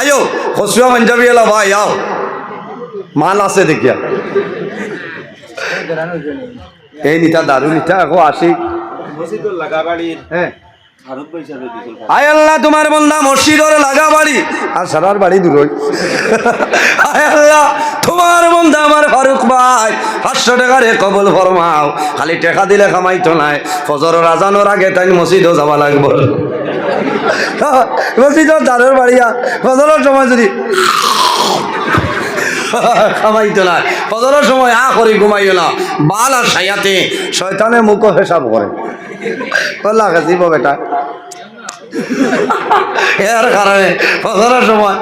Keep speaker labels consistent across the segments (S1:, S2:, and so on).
S1: আয়ো হসুয়া পাঞ্জাবি এলা ভাই আও। মাল আছে দেখিয়া। এই নিতা দারু নিতা আকৌ আসি হ্যাঁ। আয় আল্লাহ তোমার বন্ধা মসজিদর লাগা বাড়ি আর সারার বাড়ি দূরই আয় আল্লাহ তোমার বন্ধা আমার ফারুক ভাই। পাঁচশো টাকারে কবল ফরমাও খালি টেকা দিলে কামাইতো নাই। ফজর রাজানোর আগে তাই মসজিদও যাবা লাগবো। মসজিদর দারের বাড়িয়া ফজরের সময় যদি খামাইতো না সময় আ করি ঘুমাইও না বাল আর সাইয়াতে শয়তানে মুখ হিসাব করে। বললা বেটা। এর কারণে ফজরের সময়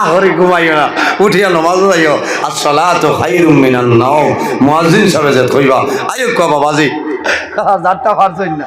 S1: আহরি ঘুমাইও না উঠিয়া নমাজ যাইও আর সলা তো খাই রুমিনান নাও মহাজিন সবে যে থইবা আয়ুক বাবাজি। যারটা পারছেন না।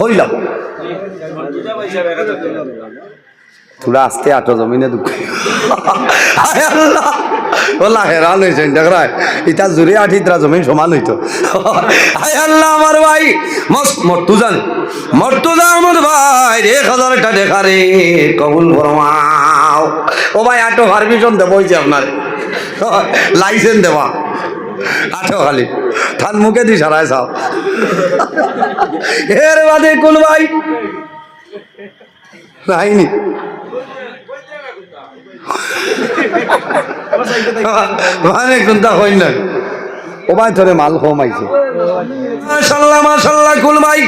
S1: হইলাম তোরা আস্তে আটো জমিনে দুঃখ ওলা হেরান হয়েছে দেখায় ইটা জুড়ে আঠিতরা জমিন সমান হইতো। আয় আল্লাহ আমার ভাই মস্ত মর্তু জান। মর্তুজা আমার ভাই এক হাজারটা দেখা রে কবুল ফরমাও। ও ভাই আটো পারমিশন দেবো হয়েছে আপনার। লাইসেন্স দেওয়া আঠো খালি। থান মুখে দি সারায় চাও এর বাদে কোন ভাই? নাইনি মানে কোনটা হই না? ধরে মাল কমাইছে মাশাল্লাহ মাশাল্লাহ কুল ভাই?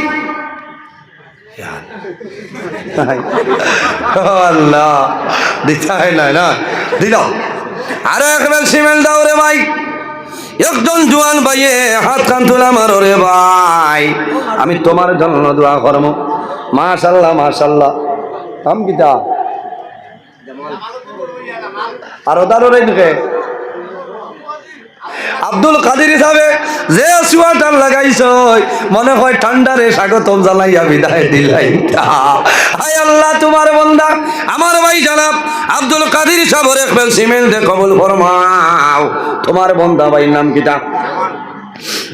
S1: আল্লাহ দিতে হয় না। না দিল। আরও একবার সিমেন্ট দাও রে ভাই একজন জোয়ান ভাইয়ে হাত কান তুলাম আর রে ভাই, আমি তোমার জন্য দোয়া করব। মাশাল্লাহ মাশাল্লাহ। কাম কিতা আর ওদারও রে দিকে। আব্দুল কাদির হিসাবে যে সোয়াটার লাগাইছ মনে হয় ঠান্ডারে স্বাগতম জানাইয়া বিদায় দিলাই। আল্লাহ, তোমার বন্দা। কাদির সাহেব একবেল সিমেন্টে কবুল ফরমাও। তোমার বন্ধা ভাই নাম কিটা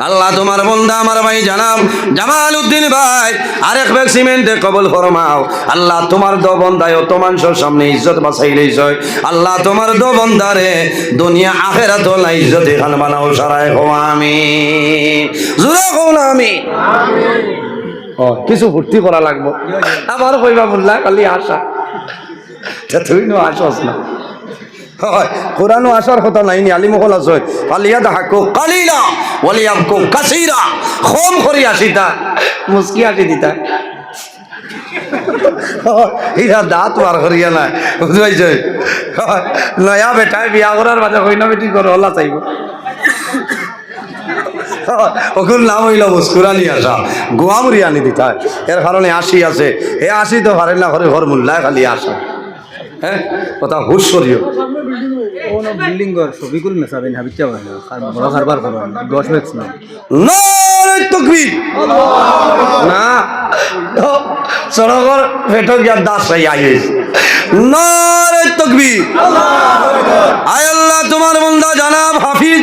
S1: আল্লাহ, তোমার বন্ধা আমার ভাই জানাব জামাল উদ্দিন ভাই আরেক ব্যাগ সিমেন্টে কবল ফরমাও। আল্লাহ, তোমার দো বন্ধায় অত মানুষের সামনে ইজ্জত বাঁচাই লইছ। আল্লাহ, তোমার দো বন্ধারে দুনিয়া আখেরা তো না ইজ্জত এখান বানাও সারায় হো আমি জোরে হো আমি কিছু ফুর্তি করা লাগবো। আবার কইবা বললা, খালি আশা। তা তুই নো আসস না। হয়, কোরআনও আসার কথা নাই নি আলিমহল আছে আলিয়া দাহাকো কালিলা ওলিয়াকো কাসিরা। খম করি আসিতা মুস্কি আসি দিতা ইরা দাঁত বার করিয়া না বুঝবাইছে নয়া বেটায় বিয়া করার বাজে হইনা বেটি করে হলা চাইব। ওগুলো নাম হইল মুস্কুরানি আসা গোয়ামুরি আনি দিতা এর কারণে আসি আছে। এ আসি তো পারে না ঘরে ঘর মূল্যায় খালি আসা হ্যাঁ? কথা হুশ করিও।
S2: বিল্ডিং ঘর সবিকুল মেসাবেন হাবিচা বানা আর বড় কারবার করো দশ ম্যাক্স না
S1: নরে তকবীর না সরগর ফেটো গিয়া দাস রাই আইস নারে তকবীর আয় আল্লাহ তোমার বন্দা জানাব হাফিজ।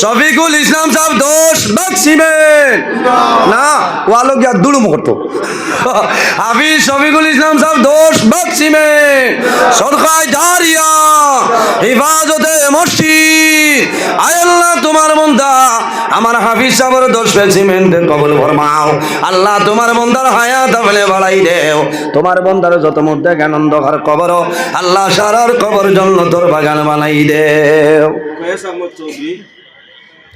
S1: শফিকুল ইসলাম সাহেব দোষ বাক্সিবেন না ওয়ালো গিয়া দুড়ু মুহূর্ত হাফিজ শফিকুল ইসলাম সাহেব দোষ বাক্সিবেন সরকার দাঁড়িয়া হিফাজতে মসজিদ। আল্লাহ, তোমার বন্দা, আমার হাফিজ সাহেবের দোষ সিমেন্টের কবল ফরমাও। আল্লাহ, তোমার বন্দার হায়াত বলে বাড়াই দেও। তোমার বন্দার যত মধ্যে জ্ঞানন্দ ঘর কবর, আল্লাহ সারার কবর জন্য তোর বাগান বানাই দেও।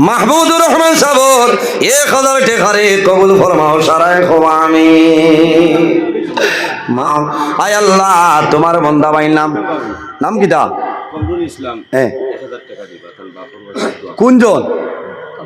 S3: মাহমুদুর রহমান
S1: সাবর এক হাজার টেকারে কবুল ফরমাও সারায় আমি। মা আয় আল্লাহ তোমার বন্দা ভাইয়ের নাম নাম কি দা
S3: কুঞ্জন ইসলাম
S1: হ্যাঁ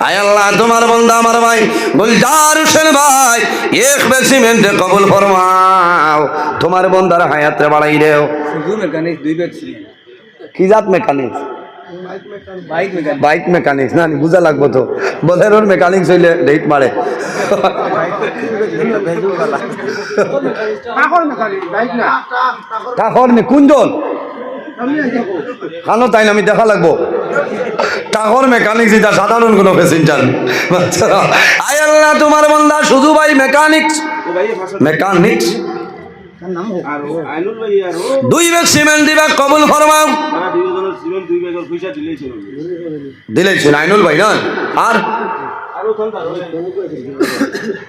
S1: আয় আল্লাহ তোমার বন্ধা আমার ভাই গুলজার হোসেন ভাই এক কবুল ফরমাও। তোমার হায়াতে বাড়াই দেও।
S2: শুধু মেকানিক দুই ব্যাগ
S1: কি জাত
S2: বাইক মেকানিক
S1: বাইক মেকানিক্স না বুঝা লাগবো তো। বোলেরোর মেকানিক্স হইলে রেট কুঞ্জন? কানো তাই না আমি দেখা লাগবো? টাকর মেকানিক এটা সাধারণ কোনো প্যাসেঞ্জার আয় আল্লাহ তোমার বন্ধা শুধু ভাই
S3: আর ও
S1: দুই ব্যাগ সিমেন্ট দিবা কবুল ফরমাও।
S3: দিলেই ছিল
S1: আইনুল ভাই না? আর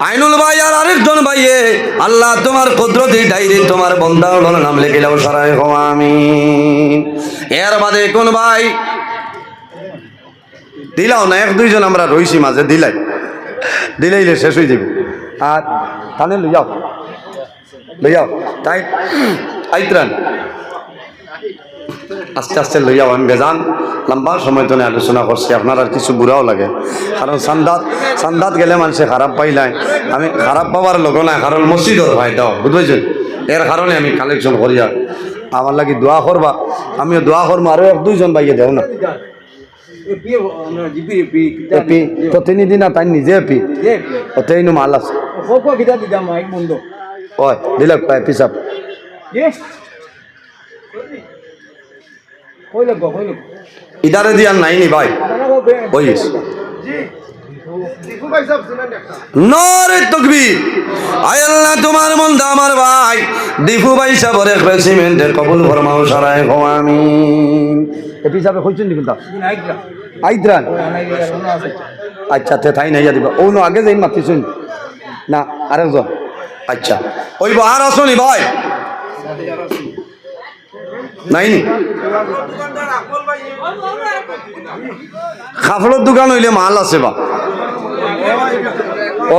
S1: আইনুল ভাই আর আরেকজন ভাইয়ে, আল্লাহ তোমার কুদরতি ডাইরি তোমার বন্ধা হলো নাম লিখে যাও সারাই আমি এর বাদে কোন ভাই? দিলাও না, এক দুইজন আমরা রইছি মাঝে, দিলাই। দিলাইলে শেষ হয়ে যাবে। আর তাহলে লই যাও তাই, আইত্রান। আস্তে আস্তে লই যাও আমি বেজান লম্বা সময় তো আলোচনা করছি, আপনার আর কিছু বুড়াও লাগে। কারণ সান্দাত সান্দাত গেলে মানুষে খারাপ পাইলাই আমি খারাপ পাওয়ার লোক নাই, কারণ মসজিদর ভাই দাও বুঝবেছেন এর কারণে আমি কালেকশন করিয়া আমার লাগি দোয়া করবা, আমিও দোয়া করব আরও এক, দুইজন ভাইয়ে দেও না। তো তিনি দিন তাই নিজে এপি?
S2: যে
S1: ওতে ইনু মাল আছে। ওই
S2: যে কই লাগব কই লাগব
S1: ইদারে দিয়ার নাই নি ভাই। ওই নরে তকবীর। আয় আল্লাহ তোমার মন আমার ভাই। দীপু ভাই সাবরে সিমেন্টের কবুল ফরমাও সারায় হো আমিন। এপি সাবে কইছেন কিন্তু? আইদ্রান। আচ্ছা তে থাই নাই দিবা। ও নো, আগে যাই মাতিছুন। না, আরেকজন। আচ্ছা। ওই আর আসনি ভাই। নাই দোকান হইলে মাল আছে বা।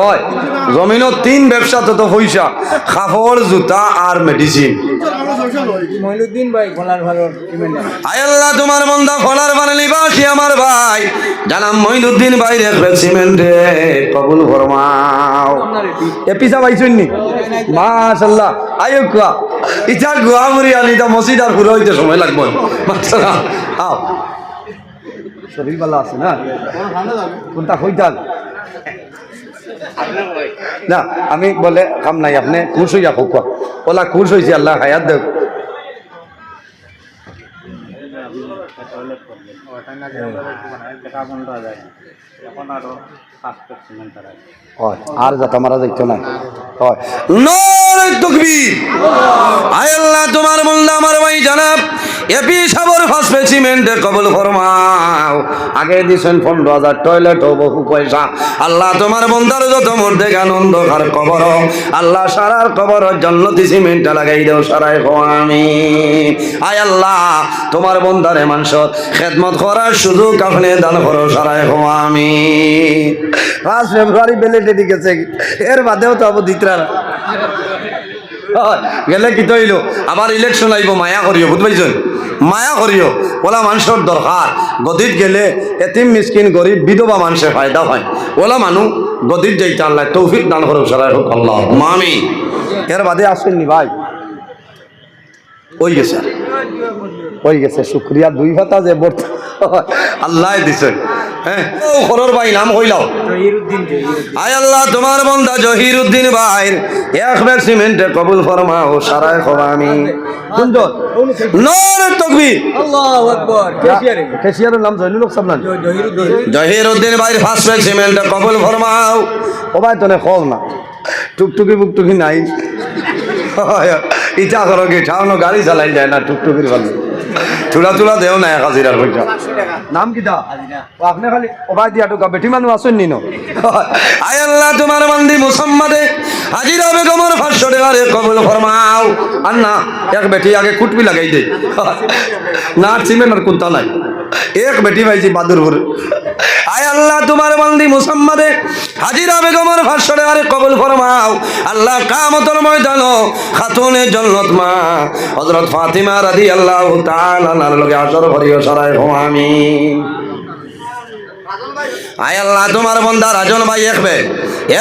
S1: ওই জমিনত তিন ব্যবসা তো পয়সা কাপড় জুতা আর মেডিসিন
S2: মইনুদ্দিন ভাই গলার ভালো সিমেন্ট
S1: আয় আল্লাহ তোমার বন্ধা ফলার বানালি বাসি আমার ভাই। জানাম মইনুদ্দিন ভাই রেখবে সিমেন্টে কবুল ফরমাও। এ পিসা পাইছুন মাশাল্লাহ আয়ো ইচ্ছা গুয়া মুড়ি আনি তা মসজিদ আর পুরো হইতে সময় লাগবে। আও। আছে না? কোনটা কইতাল না, আমি বলে কাম নাই, আপনি খুশ হইয়া হোক ওলা খুশ হয়েছে আল্লাহ হায়াত দেখ আর যাতা মারা যাইতো না হয়। নরে তকবীর। আয় আল্লাহ তোমার আগে দিছেন পনেরো হাজার টয়লেট ও বহু পয়সা। আল্লাহ তোমার বন্ধার যত মধ্যে আনন্দ আর কবর। আল্লাহ সারার কবর জন্নতি সিমেন্টটা লাগাই দেও সারাই আমি আয় আল্লাহ তোমার বন্ধারে মানুষ খেদমত করার সুযোগ আপনি দান করো সারাই আমি পাঁচ ফেব্রুয়ারি বেলে ডেটি গেছে এর বাদেও তো। হয়, গেলে কি তৈল? আবার ইলেকশন আইব মায়া করিও বুঝ পাইছেন মায়া করিও ওলা মানুষের দরকার গদিত গেলে এতিম মিসকিন গরিব বিধবা মানুষের ফায়দা হয়। ওলা মানুষ গদিত যাইতে আল্লাহ তৌফিক দান করো সারাই হোক আল্লাহ। মামি এর বাদে আসেননি ভাই? ওই গেছে। ওই গেছে শুক্রিয়া দুই ভাতা যে বর্ত আল্লাহ দিছে। হ্যাঁ? ও খরর ভাই নাম হইলাও
S2: জহিরুদ্দিন জহিরুদ্দিন।
S1: আয় আল্লাহ তোমার বন্দা জহির উদ্দিন ভাইর এক ব্যাগ সিমেন্টে কবুল ফরমাও সারায় খবা আমি। সুন্দর নর তকবীর।
S2: আল্লাহু আকবার। কেশিয়ারে?
S1: কেশিয়ারের নাম? জহিনুল হক সাবলান।
S2: জহিরুদ্দিন
S1: জহির উদ্দিন ভাইয়ের ফার্স্ট ব্যাগ সিমেন্টে কবুল ফরমাও। ও ভাই তোনে খোল না। টুকটুকি বুকটুকি নাই। ইচ্ছা করো কি ঠাউনো গাড়ি চালাই যায় না টুকটুকির ভালো চুলা তুলা দেও নাই হাজিরার পয়সা নাম কি দা? ও আপনি খালি ওবাই দিয়া টুকা বেটি মানুষ আসেন নি নো? আয় আল্লাহ তোমার বান্দি মুসম্মাদে হাজিরা বেগমর ভাষ্য দেওয়ারে কবুল ফরমাও আর না এক বেটি আগে কুটবি লাগাই দে। না সিমেন্ট আর কুত্তা নাই। এক বেটি পাইছি বাদুরপুর। আয় আল্লাহ, তোমার বান্দি মুসাম্মাদে হাজিরা বেগমর ফাঁসশো টাকারে কবুল ফরমাও। আল্লাহ কামতর ময়দান খাতুনে জন্নত মা। হজরত ফাতিমা রাদি আল্লাহ তালার লগে আসর ভরিও সরাই হো আমি আয় আল্লাহ, তোমার বন্দা রাজন ভাই এক বেগ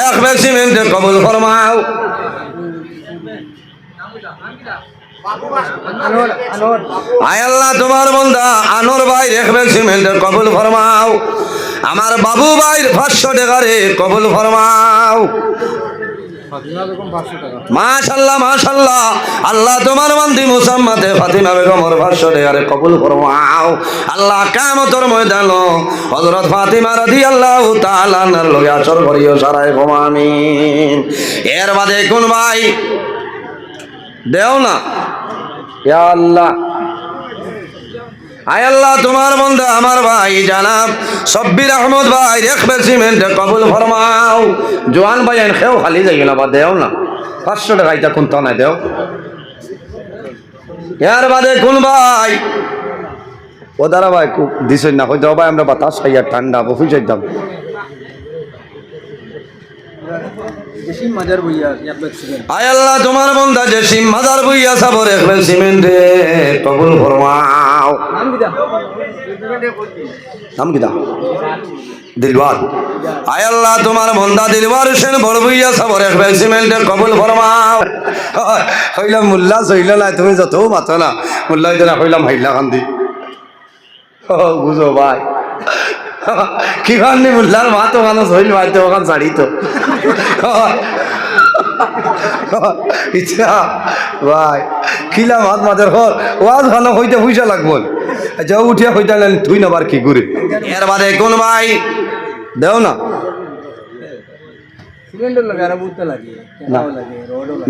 S1: এক বেগ সিমেন্টে কবুল ফরমাও। আয় আল্লাহ তোমার বন্দা আনোর ভাই এক বেগ সিমেন্টে কবুল ফরমাও। আমার বাবু ভাইয়ের পাঁচশো টাকারে কবুল ফরমাও।
S2: ফাতিমা বেগম 500 টাকা
S1: মাশাল্লাহ মাশাল্লাহ। আল্লাহ তোমার বান্দি মুসাম্মাতে ফাতিমা বেগমর ভাষ্য দেয়ারে কবুল ফরমাও। আল্লাহ কামতর ময়দান হযরত ফাতিমা রাদিয়াল্লাহু তাআলা নার লগে আসর করিও সারায় আমিন। এর বাদে কোন ভাই দেও না। আল্লাহ। আয় আল্লাহ, তোমার বন্ধু আমার ভাই, জানাব। সব্বির আহমদ ভাই রেখবে সিমেন্ট কবুল ফরমাও। জোয়ান ভাই খেও খালি যাই না বা দেও না। পাঁচশো টাকা এটা কোন নাই দেও। ইয়ার বাদে কোন ভাই? ও দাদা ভাই দিছেন না হয়তো ভাই, আমরা বাতাস খাইয়া ঠান্ডা বফি যাইতাম।
S2: বেশি মজার বইয়া এক ব্যাগ সিমেন্ট
S1: আয় আল্লাহ তোমার বন্ধা যে সিম মাজার বইয়া সাবর রেখবে সিমেন্টে কবুল ফরমাও।
S2: নাম
S1: কি দাম দিলবার আয় আল্লাহ তোমার বন্দা দিলবার হোসেন বড় বইয়া সাবর এক ব্যাগ সিমেন্টের কবুল ফরমাও। হইলাম মুল্লা সইল না তুমি যত মাতো না। মুল্লা হইলাম হাইলা খান্দি। বুঝো ভাই। কি খান্দি মুল্লার মা তো মানুষ হইল ভাই তো ওখান শাড়ি তো। ইচ্ছা ভাই খিলাম হাত মাদের ঘর। ওয়াজ ভালো হইতে পয়সা লাগবো। আচ্ছা উঠিয়া হইতে তুই না বার কি করে? এর বাদে কোন ভাই? দেও না।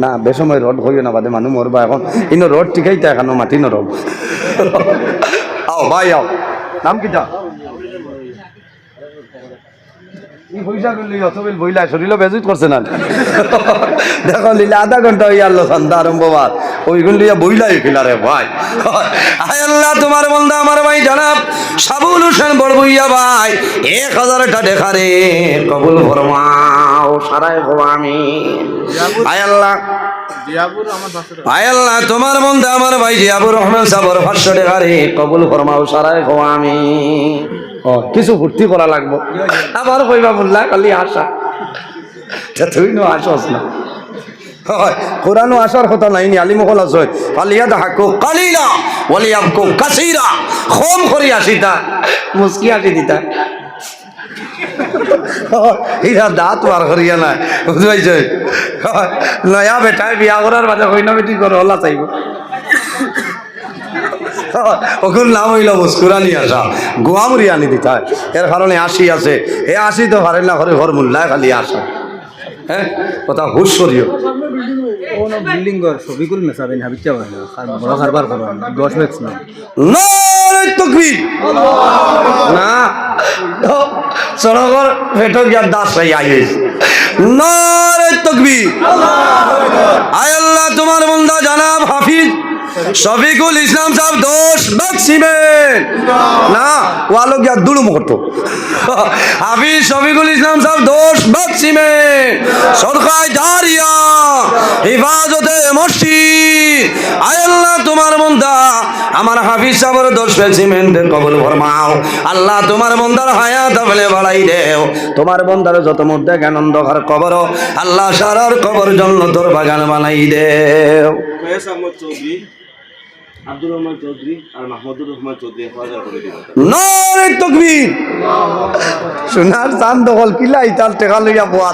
S1: না। বেসময় রড হইও না বাদে মানুষ মরবা এখন। ইনো রড ঠিকাই তা এখানো মাটি নরম আও ভাই আও। নাম কি তা ই পয়সা করলি অসবিল বইলা শরীর বেজুত করছে না দেখো লিলে আধা ঘণ্টা হইয়া আল্লাহ সন্ধ্যা আরম্ভ বইলাই ভাই। আয় আল্লাহ তোমার বন্ধা আমার ভাই জানাব সাবুল হোসেন বড় বইয়া ভাই। এক হাজারটা দেখা রে কবুল ফরমাও সারাই হো আমি আয় আল্লাহ।
S2: জিয়াপুর আমার 500 টাকা
S1: আয় আল্লাহ তোমার বন্ধা আমার ভাই জিয়াবুর রহমান সাবর টাকা রে কবুল ফরমাও সারাই হো আমি কিছু ভর্তি করা লাগবো। আবার কইবা বললা কালি আশা। তুই নো আসস না। হয় কোরআনও আসার কথা নাই নি আলিমহল আছে। ফালিয়াদ হাকু কালিলা ওয়ালিয়াবকু কাসীরা খম করি আসিতা মুস্কি আসি দিতা। এরা দাঁত বার করিয়া নাই বুঝবাইছে নয়া বেটায় বিয়া করার বাদে কইনা বেটি করে হলা চাইব ওকুল নাম হইল মুস্কুরানি আসা গোয়ামুরি আনি দিতে হয় এর কারণে আসি আছে। এ আসি তো পারেন না ঘরে ঘর মূল্যায় খালি আসা হ্যাঁ? কথা হুশ
S2: বিল্ডিং ঘর সবিকুল মেসাবেন হাবিচ্চা বড় কারবার করুন 10 ব্যাগ সিমেন্ট
S1: না গিয়া দাস আল্লাহ, তোমার বন্দা জানাব হাফিজ। শফিকুল ইসলাম সাহেব দোষ বাক্সিমেন্ট না ওয়ালো গিয়া দুড়ু মুহূর্ত হাফিজ শফিকুল ইসলাম সাহেব দোষ বাক্সিমেন্ট সরকায় জারিয়া, হিফাজতে মসজিদ। আয় আল্লাহ, তোমার মন্দা আমার হাফিজ সাহেবের দোষ সিমেন্টের কবল ফরমাও। আল্লাহ, তোমার বন্দার হায়াত বলে বাড়াই দেও। তোমার বন্দার যত মধ্যে জ্ঞানন্দ ঘর কবর, আল্লাহ সারার কবর জন্য তোর বাগান বানাই দেও।
S3: আব্দুর রহমান চৌধুরী আর মাহমুদুর রহমান চৌধুরী
S1: চান দখল কিলাই তার টেকা লইয়া বোয়া